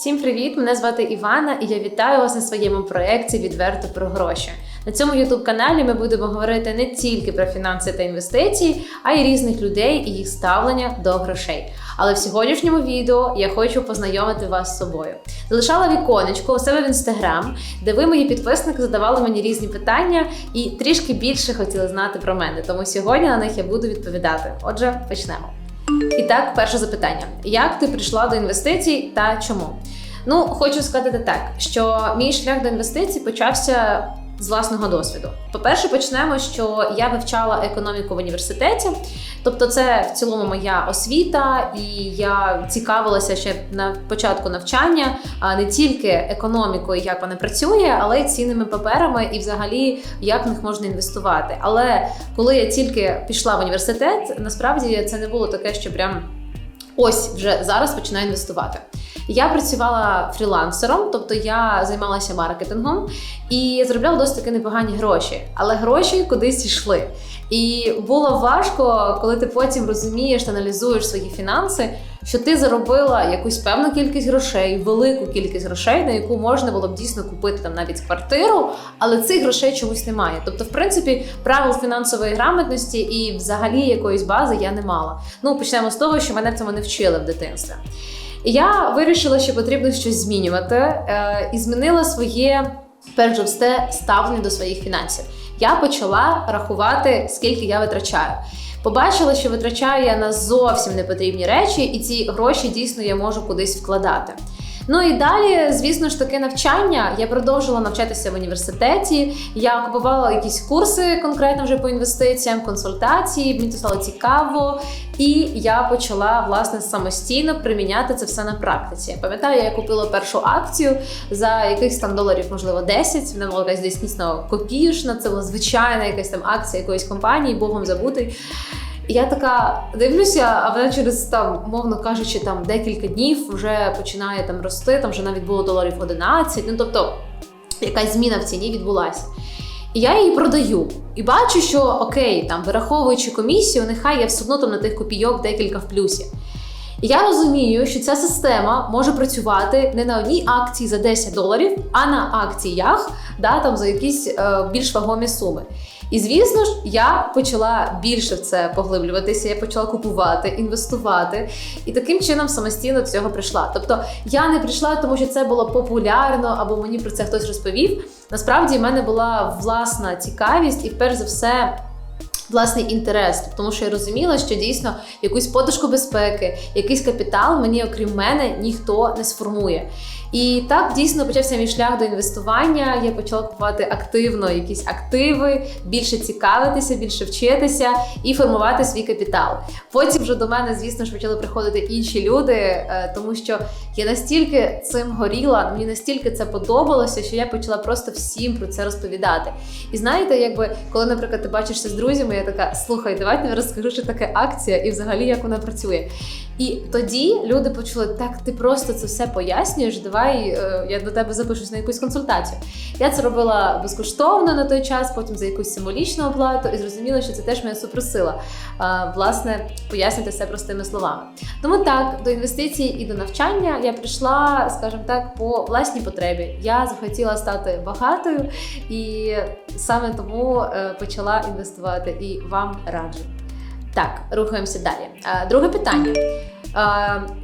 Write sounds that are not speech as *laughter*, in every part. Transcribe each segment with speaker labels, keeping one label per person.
Speaker 1: Всім привіт! Мене звати Івана, і я вітаю вас на своєму проєкті Відверто про гроші. На цьому youtube каналі ми будемо говорити не тільки про фінанси та інвестиції, а й різних людей і їх ставлення до грошей. Але в сьогоднішньому відео я хочу познайомити вас з собою. Залишала віконечко у себе в інстаграм, де ви, мої підписники, задавали мені різні питання і трішки більше хотіли знати про мене. Тому сьогодні на них я буду відповідати. Отже, почнемо. І так, перше запитання: як ти прийшла до інвестицій та чому? Ну, хочу сказати так, що мій шлях до інвестицій почався з власного досвіду. По-перше, почнемо, що я вивчала економіку в університеті, тобто, це в цілому моя освіта, і я цікавилася ще на початку навчання не тільки економікою, як вона працює, але й цінними паперами, і взагалі як в них можна інвестувати. Але коли я тільки пішла в університет, насправді це не було таке, що прям ось вже зараз починаю інвестувати. Я працювала фрілансером, тобто я займалася маркетингом і заробляла досить таки непогані гроші, але гроші кудись йшли. І було важко, коли ти потім розумієш та аналізуєш свої фінанси, що ти заробила якусь певну кількість грошей, велику кількість грошей, на яку можна було б дійсно купити там навіть квартиру, але цих грошей чомусь немає. Тобто, в принципі, правил фінансової грамотності і взагалі якоїсь бази я не мала. Ну почнемо з того, що мене цьому не вчили в дитинстві. І я вирішила, що потрібно щось змінювати, е, і змінила своє перш за все ставлення до своїх фінансів. Я почала рахувати, скільки я витрачаю. Побачила, що витрачаю я на зовсім непотрібні речі, і ці гроші дійсно я можу кудись вкладати. Ну і далі, звісно ж, таке навчання. Я продовжила навчатися в університеті. Я купувала якісь курси конкретно вже по інвестиціям, консультації. Мені це стало цікаво, і я почала власне самостійно приміняти це все на практиці. Пам'ятаю, я купила першу акцію за якихось там доларів, можливо, 10. Вона була якась десь дійсно копіюшна. Це була звичайна якась там акція якоїсь компанії, богом забутий. Я така дивлюся, а вона через там, мовно кажучи, там декілька днів вже починає там рости, там вже навіть було доларів 11. Ну тобто якась зміна в ціні відбулася. І я її продаю. І бачу, що окей, там вираховуючи комісію, нехай я все одно там на тих копійок декілька в плюсі. І я розумію, що ця система може працювати не на одній акції за 10 доларів, а на акціях, да, там за якісь е, більш вагомі суми. І звісно ж, я почала більше в це поглиблюватися. Я почала купувати, інвестувати, і таким чином самостійно до цього прийшла. Тобто я не прийшла, тому що це було популярно або мені про це хтось розповів. Насправді в мене була власна цікавість, і перш за все власний інтерес, тому що я розуміла, що дійсно якусь подушку безпеки, якийсь капітал мені, окрім мене, ніхто не сформує. І так дійсно почався мій шлях до інвестування. Я почала купувати активно якісь активи, більше цікавитися, більше вчитися і формувати свій капітал. Потім вже до мене, звісно ж, почали приходити інші люди, е, тому що я настільки цим горіла, мені настільки це подобалося, що я почала просто всім про це розповідати. І знаєте, якби коли, наприклад, ти бачишся з друзями, я така слухай, давайте розкажу, що таке акція і взагалі як вона працює. І тоді люди почули, так ти просто це все пояснюєш. Давай е, я до тебе запишусь на якусь консультацію. Я це робила безкоштовно на той час, потім за якусь символічну оплату, і зрозуміла, що це теж моя супросила. Власне, пояснити все простими словами. Тому так, до інвестицій і до навчання я прийшла, скажімо так, по власній потребі. Я захотіла стати багатою і саме тому е, почала інвестувати і вам раджу. Так, рухаємося далі. Друге питання.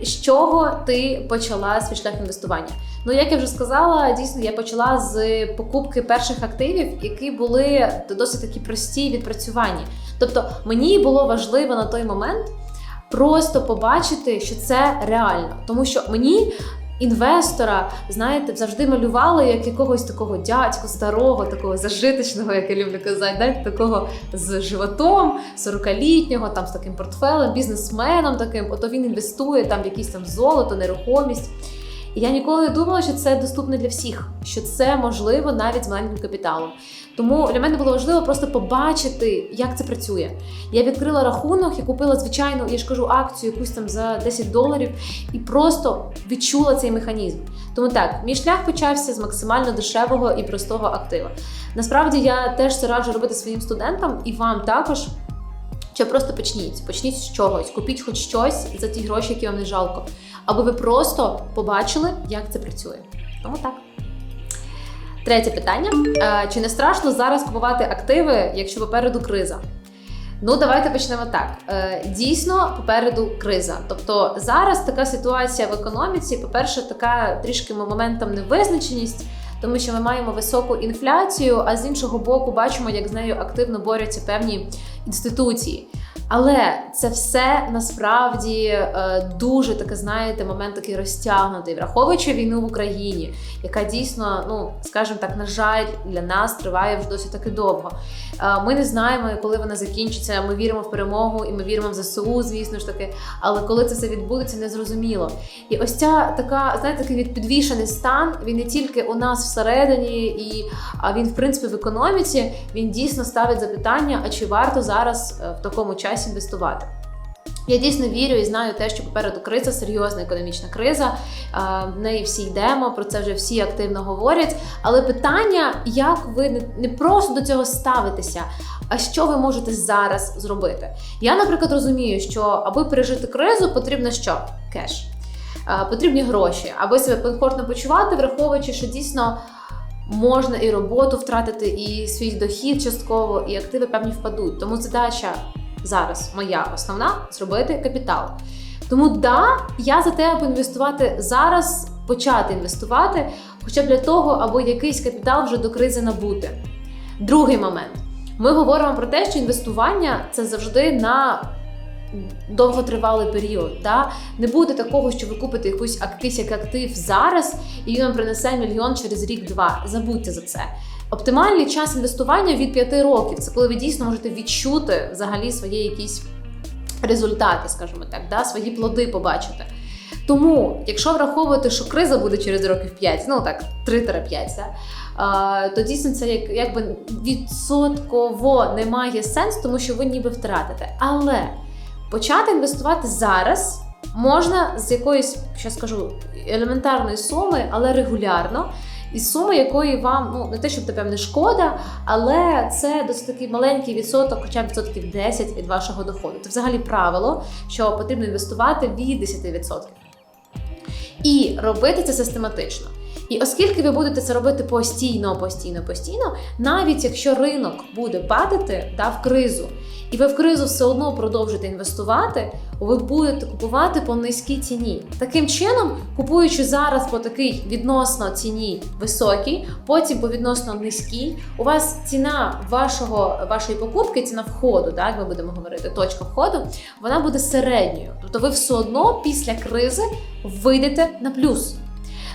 Speaker 1: З чого ти почала свій шлях інвестування? Ну, як я вже сказала, дійсно я почала з покупки перших активів, які були досить такі прості відпрацювання. Тобто мені було важливо на той момент просто побачити, що це реально, тому що мені інвестора, знаєте, завжди малювали як якогось такого дядьку, старого, такого зажиточного, як я люблю казати, да? такого з животом, 40-літнього, там з таким портфелем, бізнесменом таким. Ото він інвестує там в якісь там золото, нерухомість. І я ніколи не думала, що це доступне для всіх, що це можливо навіть з маленьким капіталом. Тому для мене було важливо просто побачити, як це працює. Я відкрила рахунок, я купила звичайну, я ж кажу, акцію якусь там за 10 доларів, і просто відчула цей механізм. Тому так, мій шлях почався з максимально дешевого і простого актива. Насправді я теж це раджу робити своїм студентам і вам також. Що просто почніть, почніть з чогось, купіть хоч щось за ті гроші, які вам не жалко. Аби ви просто побачили, як це працює. Тому так. Третє питання: Е, чи не страшно зараз купувати активи, якщо попереду криза? Ну, давайте почнемо так. Е, Дійсно, попереду криза. Тобто зараз така ситуація в економіці, по-перше, така трішки моментом невизначеність, тому що ми маємо високу інфляцію, а з іншого боку, бачимо, як з нею активно борються певні інституції. Але це все насправді е, дуже таке, знаєте, момент такий розтягнутий, враховуючи війну в Україні, яка дійсно, ну скажімо так, на жаль, для нас триває вже досить таки довго. Е, ми не знаємо, коли вона закінчиться. Ми віримо в перемогу і ми віримо в ЗСУ, звісно ж таки. Але коли це все відбудеться, незрозуміло. І ось ця така, знаєте, такий підвішений стан. Він не тільки у нас всередині, і а він, в принципі, в економіці він дійсно ставить запитання: а чи варто зараз е, в такому часі інвестувати? Я дійсно вірю і знаю те, що попереду криза, серйозна економічна криза. В неї всі йдемо, про це вже всі активно говорять. Але питання, як ви не- просто до цього ставитеся, а що ви можете зараз зробити? Я, наприклад, розумію, що аби пережити кризу, потрібно що? Кеш. Потрібні гроші, аби себе комфортно почувати, враховуючи, що дійсно. Можна і роботу втратити, і свій дохід частково, і активи певні впадуть. Тому задача зараз моя основна зробити капітал. Тому да, я за те, аби інвестувати зараз, почати інвестувати, хоча б для того, аби якийсь капітал вже до кризи набути. Другий момент. Ми говоримо про те, що інвестування це завжди на довготривалий період. Да? Не буде такого, що ви купите якийсь як актив зараз, і він вам принесе мільйон через рік-два. Забудьте за це. Оптимальний час інвестування від 5 років. Це коли ви дійсно можете відчути взагалі свої якісь результати, скажімо так, да? свої плоди побачити. Тому, якщо враховувати, що криза буде через років 5, ну так, 3-5, да? то дійсно це як, якби відсотково не має сенсу, тому що ви ніби втратите. Але почати інвестувати зараз можна з якоїсь, що скажу, елементарної суми, але регулярно. Із суми, якої вам ну не те, щоб напевне шкода, але це досить такий маленький відсоток, хоча б відсотків 10 від вашого доходу. Це взагалі правило, що потрібно інвестувати від 10%. І робити це систематично. І оскільки ви будете це робити постійно, постійно, постійно, навіть якщо ринок буде падати да, в кризу, і ви в кризу все одно продовжите інвестувати, ви будете купувати по низькій ціні. Таким чином, купуючи зараз по такій відносно ціні високій, потім по відносно низькій, у вас ціна вашого, вашої покупки, ціна входу, так ми будемо говорити, точка входу, вона буде середньою. Тобто ви все одно після кризи вийдете на плюс.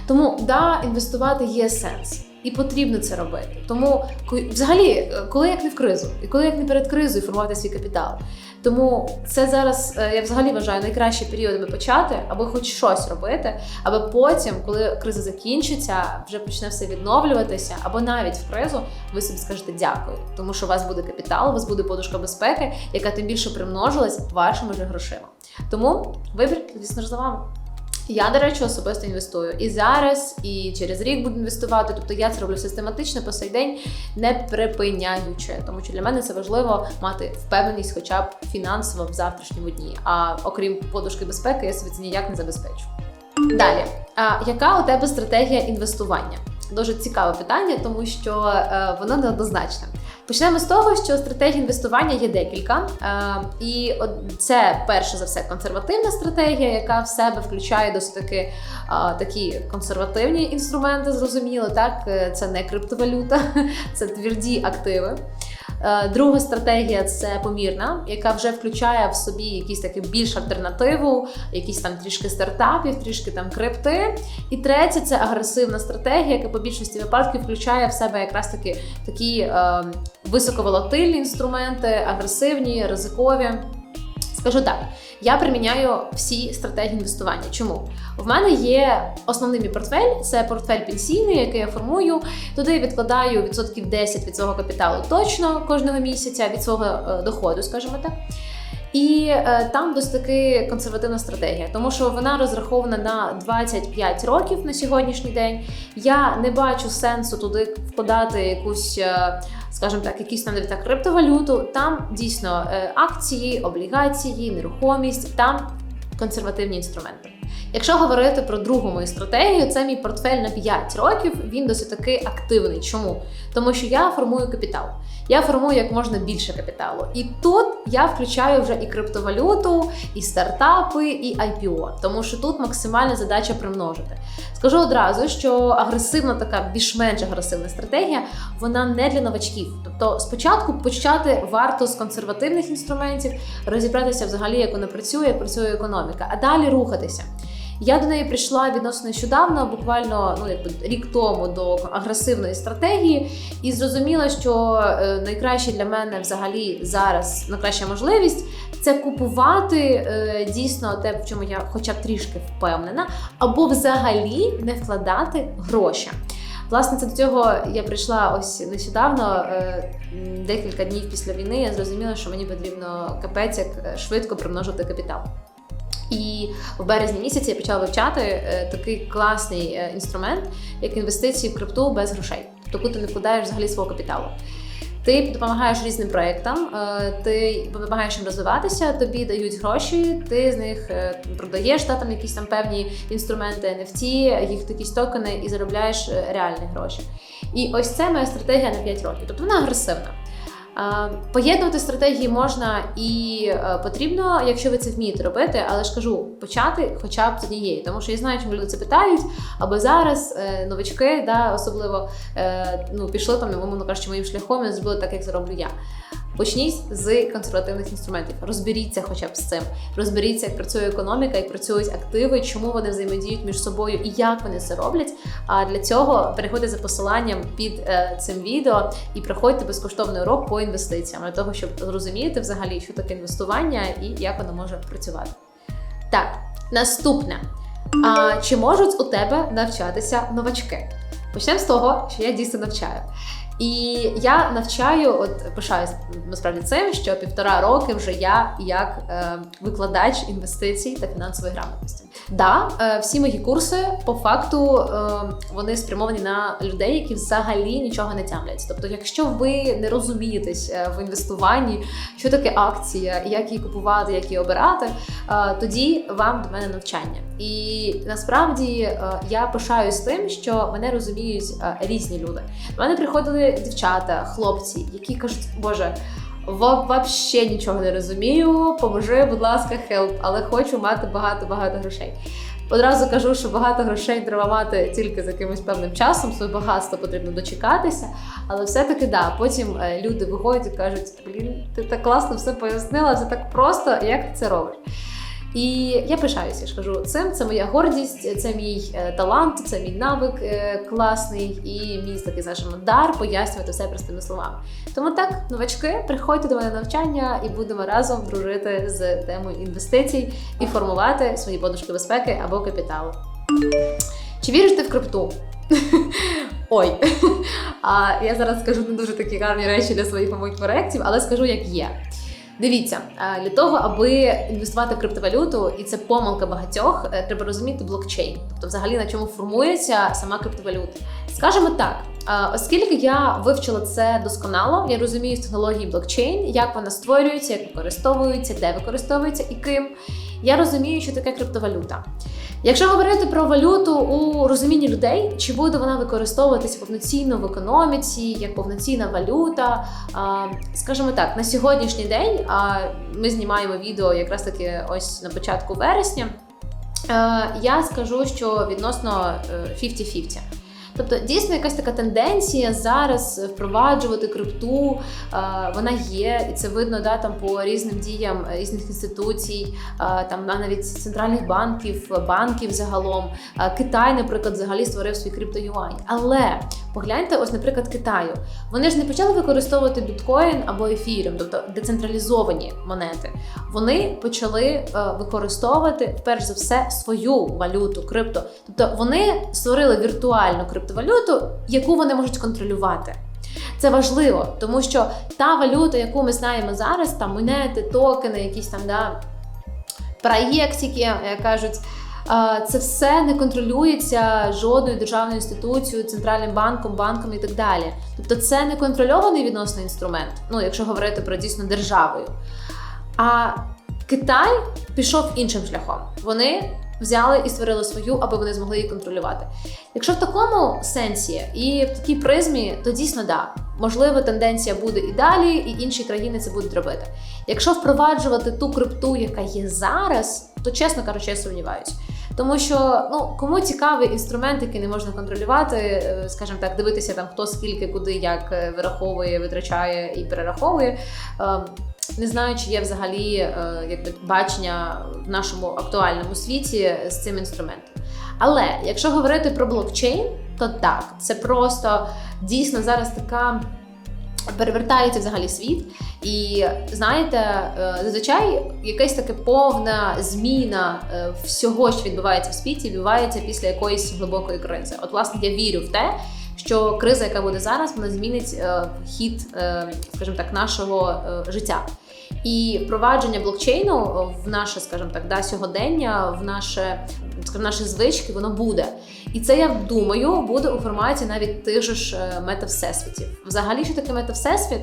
Speaker 1: Тому да, інвестувати є сенс. І потрібно це робити. Тому взагалі, е, коли як не в кризу, і коли як не перед кризою формувати свій капітал. Тому це зараз е, я взагалі вважаю найкращий період, аби почати, аби хоч щось робити, аби потім, коли криза закінчиться, вже почне все відновлюватися, або навіть в кризу ви собі скажете дякую, тому що у вас буде капітал, у вас буде подушка безпеки, яка тим більше примножилась вашими вже грошима. Тому вибір, звісно ж, за вами. Я, до речі, особисто інвестую і зараз, і через рік буду інвестувати. Тобто я це роблю систематично по сей день, не припиняючи. Тому що для мене це важливо мати впевненість, хоча б фінансово в завтрашньому дні. А окрім подушки безпеки, я собі це ніяк не забезпечу. Далі, а яка у тебе стратегія інвестування? Дуже цікаве питання, тому що е, воно неоднозначне. Почнемо з того, що стратегій інвестування є декілька, Е, і це перше за все консервативна стратегія, яка в себе включає досить таки е, такі консервативні інструменти. Зрозуміло, так Е, це не криптовалюта, *laughs* це тверді активи. Е, Друга стратегія це помірна, яка вже включає в собі якісь такі більш альтернативу, якісь там трішки стартапів, трішки там крипти. І третя це агресивна стратегія, яка по більшості випадків включає в себе якраз таки такі е, високоволатильні інструменти, агресивні, ризикові. Скажу так, я приміняю всі стратегії інвестування. Чому? В мене є основний мій портфель, це портфель пенсійний, який я формую. Туди відкладаю відсотків 10 від свого капіталу точно кожного місяця від свого е, доходу, скажімо так. І е, там досить таки консервативна стратегія, тому що вона розрахована на 25 років на сьогоднішній день. Я не бачу сенсу туди вкладати якусь, е, скажімо так, якісь там так криптовалюту. Там дійсно е, акції, облігації, нерухомість, там консервативні інструменти. Якщо говорити про другу мою стратегію, це мій портфель на 5 років. Він досить таки активний. Чому? Тому що я формую капітал. Я формую як можна більше капіталу. І тут я включаю вже і криптовалюту, і стартапи, і IPO. Тому що тут максимальна задача примножити. Скажу одразу, що агресивна така більш-менш агресивна стратегія, вона не для новачків. Тобто, спочатку почати варто з консервативних інструментів, розібратися взагалі, як вона працює, як працює економіка, а далі рухатися. Я до неї прийшла відносно нещодавно, буквально ну якби рік тому до агресивної стратегії, і зрозуміла, що е, найкраще для мене взагалі зараз найкраща можливість це купувати е, дійсно те, в чому я хоча б трішки впевнена, або взагалі не вкладати гроші. Власне, це до цього я прийшла ось нещодавно, е, декілька днів після війни. Я зрозуміла, що мені потрібно капець як швидко примножити капітал. І в березні місяці я почала вивчати е, такий класний е, інструмент, як інвестиції в крипту без грошей. Тобто, ти не вкладаєш взагалі свого капіталу. Ти допомагаєш різним проєктам, е, ти допомагаєш їм розвиватися, тобі дають гроші, ти з них продаєш та, там якісь там певні інструменти NFT, їх якісь токени і заробляєш реальні гроші. І ось це моя стратегія на 5 років. Тобто вона агресивна. Поєднувати стратегії можна і е, потрібно, якщо ви це вмієте робити, але ж кажу, почати хоча б з однієї, тому що я знаю, чому люди це питають. Або зараз новички, новачки, да, особливо е, ну, пішли там, умовно кажучи, моїм шляхом і зробили так, як зроблю я. Почніть з консервативних інструментів. Розберіться, хоча б з цим. Розберіться, як працює економіка, як працюють активи, чому вони взаємодіють між собою і як вони це роблять. А для цього переходьте за посиланням під е, цим відео і проходьте безкоштовний урок по інвестиціям для того, щоб зрозуміти взагалі, що таке інвестування і як воно може працювати. Так, наступне. А чи можуть у тебе навчатися новачки? Почнемо з того, що я дійсно навчаю. І я навчаю, от пишаюсь насправді цим, що півтора роки вже я як е, викладач інвестицій та фінансової грамотності. Да, е, всі мої курси по факту е, вони спрямовані на людей, які взагалі нічого не тямлять. Тобто, якщо ви не розумієтесь е, в інвестуванні, що таке акція, як її купувати, як її обирати, тоді вам до мене навчання. І насправді я пишаюсь тим, що мене розуміють різні люди. До мене приходили дівчата, хлопці, які кажуть, боже. Вообще нічого не розумію. Поможи, будь ласка, хелп, але хочу мати багато-багато грошей. Одразу кажу, що багато грошей треба мати тільки за якимось певним часом, своє багатство потрібно дочекатися. Але все-таки да, потім е, люди виходять і кажуть: блін, ти так класно все пояснила, це так просто, як ти це робиш. І я пишаюся, я ж кажу, цим це моя гордість, це мій е, талант, це мій навик е, класний і мій такий скажімо, дар пояснювати все простими словами. Тому так, новачки, приходьте до мене на навчання і будемо разом дружити з темою інвестицій і формувати свої подушки безпеки або капіталу. Чи віриш ти в крипту? *laughs* Ой, *laughs* а я зараз скажу не дуже такі гарні речі для своїх моїх проєктів, але скажу, як є. Дивіться, для того, аби інвестувати в криптовалюту, і це помилка багатьох, е, треба розуміти блокчейн, тобто, взагалі на чому формується сама криптовалюта. Скажемо так, оскільки я вивчила це досконало, я розумію технології блокчейн, як вона створюється, як використовується, де використовується і ким. Я розумію, що таке криптовалюта. Якщо говорити про валюту у розумінні людей, чи буде вона використовуватися повноцінно в економіці, як повноцінна валюта, скажімо так, на сьогоднішній день ми знімаємо відео якраз таки ось на початку вересня. Я скажу, що відносно 50-50. Е, Тобто, дійсно, якась така тенденція зараз впроваджувати крипту, вона є, і це видно да, там по різним діям різних інституцій, там навіть центральних банків, банків загалом. Китай, наприклад, взагалі створив свій криптоюань. Але погляньте, ось, наприклад, Китаю. Вони ж не почали використовувати біткоін або ефіріум, тобто децентралізовані монети. Вони почали використовувати перш за все свою валюту, крипто. Тобто вони створили віртуальну крипту криптовалюту, яку вони можуть контролювати. Це важливо, тому що та валюта, яку ми знаємо зараз, там монети, токени, якісь там да, проєктики, як кажуть, це все не контролюється жодною державною інституцією, центральним банком, банком і так далі. Тобто це не контрольований відносно інструмент, ну якщо говорити про дійсно державою. А Китай пішов іншим шляхом. Вони взяли і створили свою, аби вони змогли її контролювати. Якщо в такому сенсі і в такій призмі, то дійсно да. Можливо, тенденція буде і далі, і інші країни це будуть робити. Якщо впроваджувати ту крипту, яка є зараз, то чесно кажучи, я сумніваюся. Тому що ну кому цікавий інструмент, який не можна контролювати, е, скажімо так, дивитися там хто скільки, куди, як е, вираховує, витрачає і перераховує. Е, Не знаю, чи є взагалі е, якби бачення в нашому актуальному світі з цим інструментом. Але якщо говорити про блокчейн, то так, це просто дійсно зараз така перевертається взагалі світ. І знаєте, е, зазвичай якась така повна зміна е, всього, що відбувається в світі, відбувається після якоїсь глибокої кризи. От, власне, я вірю в те, що криза, яка буде зараз, вона змінить е, хід, скажімо так, нашого життя. І впровадження блокчейну в наше, скажімо так, да, сьогодення, в наше в наші звички, воно буде. І це я думаю, буде у форматі навіть же ж мета-всесвітів. Взагалі, що таке мета-всесвіт?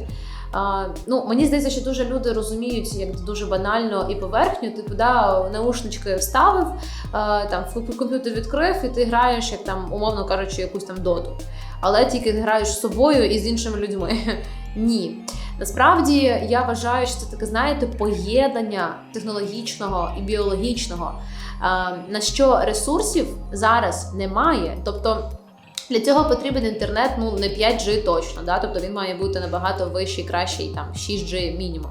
Speaker 1: А, ну, Мені здається, що дуже люди розуміють, як дуже банально і поверхню. Типу, да, наушнички вставив, а, там комп'ютер відкрив, і ти граєш, як там, умовно кажучи, якусь там доту. Але тільки граєш з собою і з іншими людьми. *laughs* Ні. Насправді я вважаю, що це таке, знаєте, поєднання технологічного і біологічного, на що ресурсів зараз немає. Тобто. Для цього потрібен інтернет, ну не 5G точно, да? тобто він має бути набагато вищий, кращий, там 6G мінімум.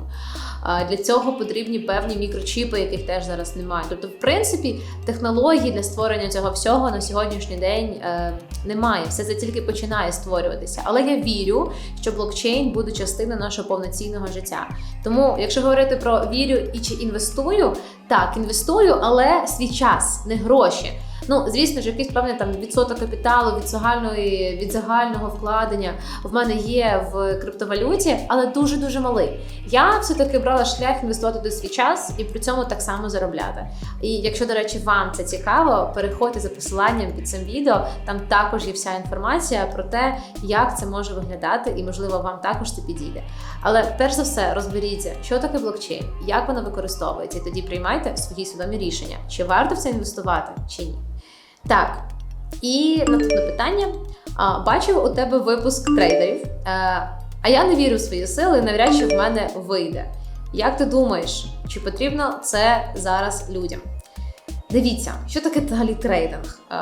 Speaker 1: Для цього потрібні певні мікрочіпи, яких теж зараз немає. Тобто, в принципі, технології для створення цього всього на сьогоднішній день е, немає. Все це тільки починає створюватися. Але я вірю, що блокчейн буде частиною нашого повноцінного життя. Тому, якщо говорити про вірю і чи інвестую, так інвестую, але свій час, не гроші. Ну, звісно ж, якийсь певний там відсоток капіталу від загальної від загального вкладення в мене є в криптовалюті, але дуже дуже малий. Я все таки брала шлях інвестувати до свій час і при цьому так само заробляти. І якщо, до речі, вам це цікаво, переходьте за посиланням під цим відео. Там також є вся інформація про те, як це може виглядати, і можливо вам також це підійде. Але перш за все розберіться, що таке блокчейн, як воно використовується, і тоді приймайте свої свідомі рішення, чи варто в це інвестувати, чи ні. Так, і наступне питання. А, Бачив у тебе випуск трейдерів, а, е, а я не вірю в свої сили, навряд чи в мене вийде. Як ти думаєш, чи потрібно це зараз людям? Дивіться, що таке взагалі трейдинг? Е,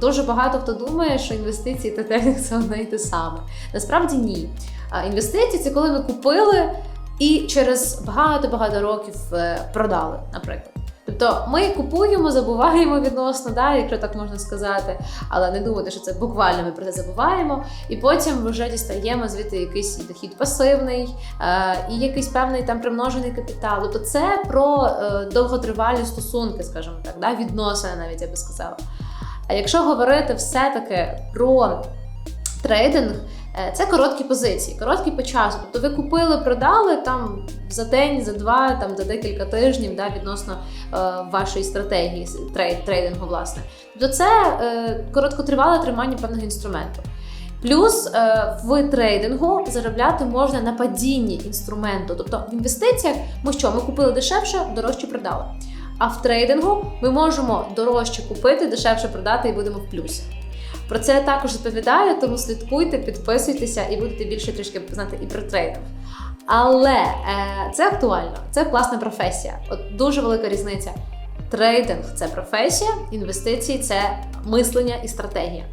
Speaker 1: дуже багато хто думає, що інвестиції та трейдинг це одне і те саме. Насправді ні. А, Інвестиції це коли ми купили і через багато-багато років е, продали, наприклад. Тобто ми купуємо, забуваємо відносно, да, якщо так можна сказати, але не думайте, що це буквально ми про це забуваємо. І потім вже дістаємо звідти якийсь дохід пасивний е, і якийсь певний там примножений капітал. Тобто це про е, довготривалі стосунки, скажімо так, да, відносини навіть я би сказала. А якщо говорити все-таки про трейдинг. Е, це короткі позиції, короткі по часу. Тобто ви купили, продали там за день, за два, там за декілька тижнів да, відносно е, вашої стратегії трейд, трейдингу, власне. Тобто це е, короткотривале тримання певного інструменту. Плюс е, в трейдингу заробляти можна на падінні інструменту. Тобто в інвестиціях ми що? Ми купили дешевше, дорожче продали. А в трейдингу ми можемо дорожче купити, дешевше продати і будемо в плюсі. Про це я також розповідаю, тому слідкуйте, підписуйтеся і будете більше трішки знати і про трейдинг. Але е, це актуально, це класна професія. От дуже велика різниця. Трейдинг це професія, інвестиції це мислення і стратегія.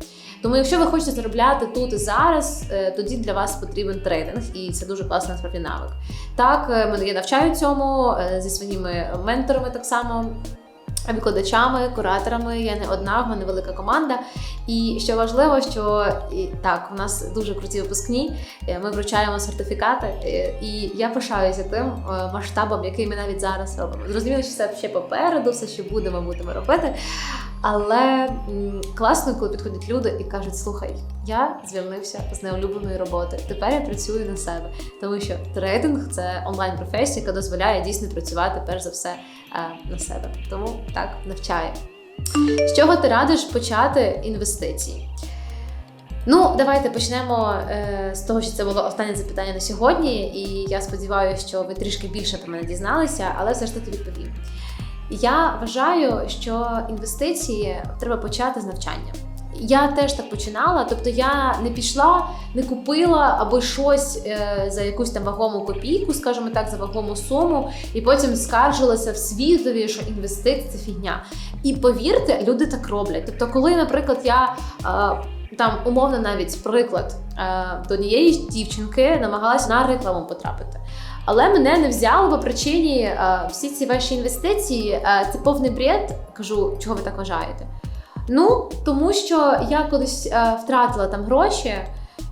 Speaker 1: Тому, якщо ви хочете заробляти тут і зараз, е, тоді для вас потрібен трейдинг, і це дуже класний насправді навик. Так, е, я навчаю цьому е, зі своїми менторами так само викладачами, кураторами. Я не одна, в мене велика команда. І що важливо, що і, так, у нас дуже круті випускні. Е, ми вручаємо сертифікати, е, і я пишаюся тим е, масштабом, який ми навіть зараз робимо. Зрозуміло, що це ще попереду, все, що будемо, будемо робити. Але класно, коли підходять люди і кажуть: слухай, я звільнився з неулюбленої роботи. Тепер я працюю на себе, тому що трейдинг це онлайн-професія, яка дозволяє дійсно працювати перш за все на себе. Тому так навчає. З чого ти радиш почати інвестиції? Ну, давайте почнемо е, з того, що це було останнє запитання на сьогодні, і я сподіваюся, що ви трішки більше про мене дізналися, але все ж таки відповім. Я вважаю, що інвестиції треба почати з навчання. Я теж так починала, тобто я не пішла, не купила або щось е, за якусь там вагому копійку, скажімо так, за вагому суму, і потім скаржилася в світові, що інвестиції це фігня. І повірте, люди так роблять. Тобто, коли, наприклад, я е, там умовно навіть приклад е, до однієї дівчинки намагалася на рекламу потрапити. Але мене не взяли по причині всі ці ваші інвестиції. це повний бред. Кажу, чого ви так вважаєте? Ну, тому що я колись е, втратила там гроші.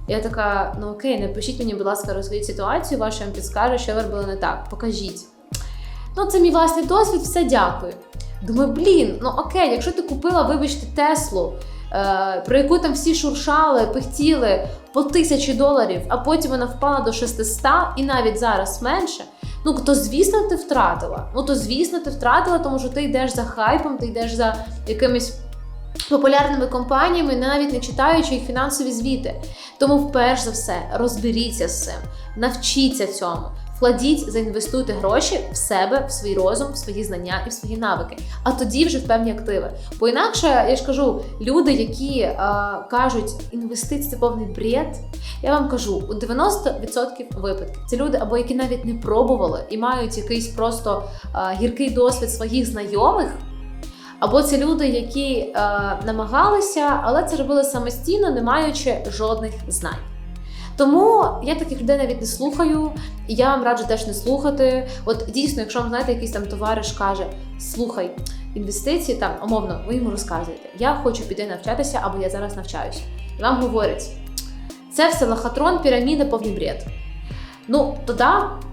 Speaker 1: Я така, ну окей, напишіть мені, будь ласка, розкажіть ситуацію, ваша вам підскаже, що ви робили не так. Покажіть. Ну, це мій власний досвід, все дякую. Думаю, блін, ну окей, якщо ти купила, вибачте, Теслу, е, про яку там всі шуршали, пихтіли по тисячі доларів, а потім вона впала до 600 і навіть зараз менше. Ну, то звісно, ти втратила. Ну, то звісно, ти втратила, тому що ти йдеш за хайпом, ти йдеш за якимись популярними компаніями, навіть не читаючи їх фінансові звіти. Тому, вперше за все, розберіться з цим, навчіться цьому. Вкладіть, заінвестуйте гроші в себе, в свій розум, в свої знання і в свої навики, а тоді вже в певні активи. Бо інакше я ж кажу, люди, які е, кажуть, інвестиції це повний бред, я вам кажу, у 90% випадків це люди, або які навіть не пробували і мають якийсь просто е, гіркий досвід своїх знайомих. Або це люди, які е, намагалися, але це робили самостійно, не маючи жодних знань. Тому я таких людей навіть не слухаю, і я вам раджу теж не слухати. От дійсно, якщо вам знаєте, якийсь там товариш каже: слухай, інвестиції там умовно, ви йому розказуєте, я хочу піти навчатися, або я зараз навчаюся. І вам говорять, це все лохотрон, піраміда, повний бред. Ну, тоді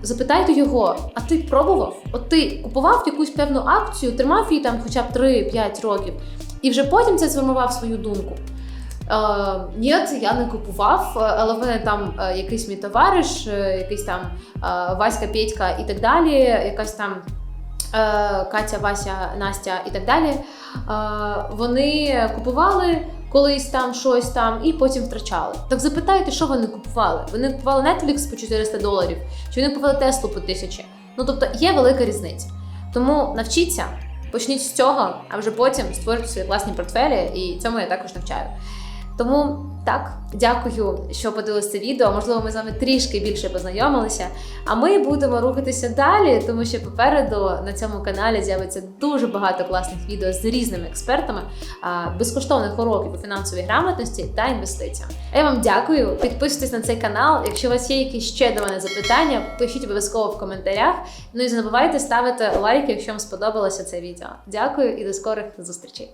Speaker 1: запитайте його, а ти пробував? От ти купував якусь певну акцію, тримав її там хоча б 3-5 років, і вже потім це сформував свою думку. Е, ні, я не купував, е, але в мене там е, якийсь мій товариш, е, якийсь там Васька, Петька і так далі, якась там Катя, Вася, Настя і так далі. Вони купували колись там щось там і потім втрачали. Так запитайте, що вони купували? Вони купували Netflix по 400 доларів, чи вони купували Tesla по 1000? Ну тобто є велика різниця. Тому навчіться, почніть з цього, а вже потім створюйте свої власні портфелі, і цьому я також навчаю. Тому так, дякую, що подивилися це відео. Можливо, ми з вами трішки більше познайомилися. А ми будемо рухатися далі, тому що попереду на цьому каналі з'явиться дуже багато класних відео з різними експертами, безкоштовних уроків по фінансовій грамотності та інвестиціям. А я вам дякую. Підписуйтесь на цей канал. Якщо у вас є якісь ще до мене запитання, пишіть обов'язково в коментарях. Ну і забувайте ставити лайк, якщо вам сподобалося це відео. Дякую і до скорих зустрічей.